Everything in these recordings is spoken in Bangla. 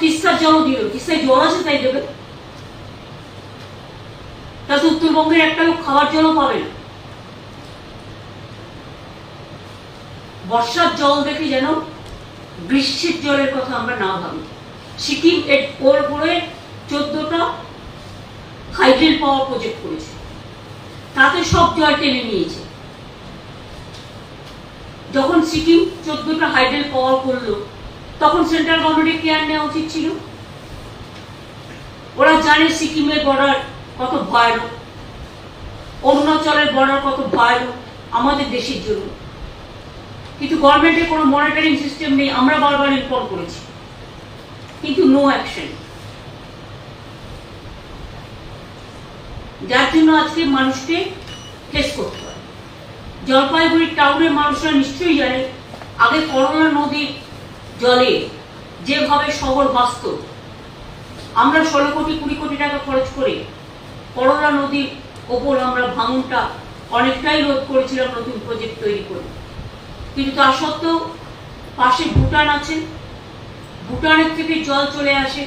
তিস্তার জলও দিল? তিস্তায় জল আছে তাই দেবে? তাতে উত্তরবঙ্গের একটা লোক খাওয়ার জল পাবে বর্ষার জল দেখে যেন গ্রীষ্মের জলের কথা আমরা না ভাবি। সিকিম এর ওর উপরে চোদ্দটা হাইড্রেল পাওয়ার প্রজেক্ট করেছে। তাতে সব জল টেনে নিয়েছে। যখন সিকিম চোদ্দটা হাইড্রেল পাওয়ার করল তখন সেন্ট্রাল গভর্নমেন্টের কেয়ার নেওয়া উচিত ছিল। ওরা জানে সিকিমের বর্ডার কত ভয়ানক অরুণাচলের বর্ডার কত ভয়ানক আমাদের দেশের জন্য। কিন্তু গভর্নমেন্টের কোনো মনিটরিং সিস্টেম নেই, আমরা বারবার ইনফর্ম করেছি। কিন্তু নো অ্যাকশন যার জন্য আজকে মানুষকে ফেস করতে হয়। জলপাইগুড়ি টাউনের মানুষরা নিশ্চয়ই জানে, আগে করোনা নদীর জলে যেভাবে শহর বাঁচত আমরা ষোলো কোটি, কুড়ি কোটি টাকা খরচ করে করোনা নদীর ওপর আমরা ভাঙনটা অনেকটাই রোধ করেছিলাম নতুন প্রজেক্ট তৈরি করে। কিন্তু তা সত্ত্বেও পাশে ভুটান আছে ভুটানের থেকে জল চলে আসে,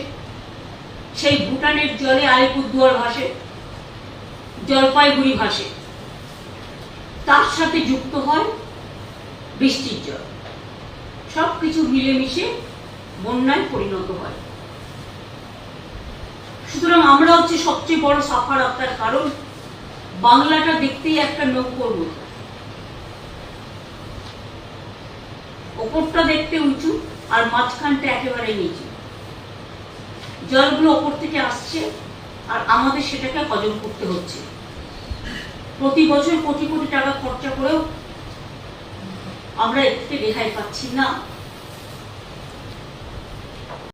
সেই ভুটানের জলে আলিপুরদুয়ার ভাসে, জলপাইগুড়ি ভাসে। তার সাথে যুক্ত হয় বৃষ্টির জল। সব কিছু মিলেমিশে বন্যায় পরিণত হয়। সুতরাং আমরা হচ্ছে সবচেয়ে বড় সাফার আপনার কারণ, বাংলাটা দেখতেই একটা নৌকোর মতো। ওপরটা দেখতে উঁচু আর মাঝখানটা একেবারে নিচু। জলগুলো ওপর থেকে আসছে আর আমাদের সেটাকে হজম করতে হচ্ছে। প্রতি বছর কোটি কোটি টাকা খরচা করেও আমরা একটু রেহাই পাচ্ছি না।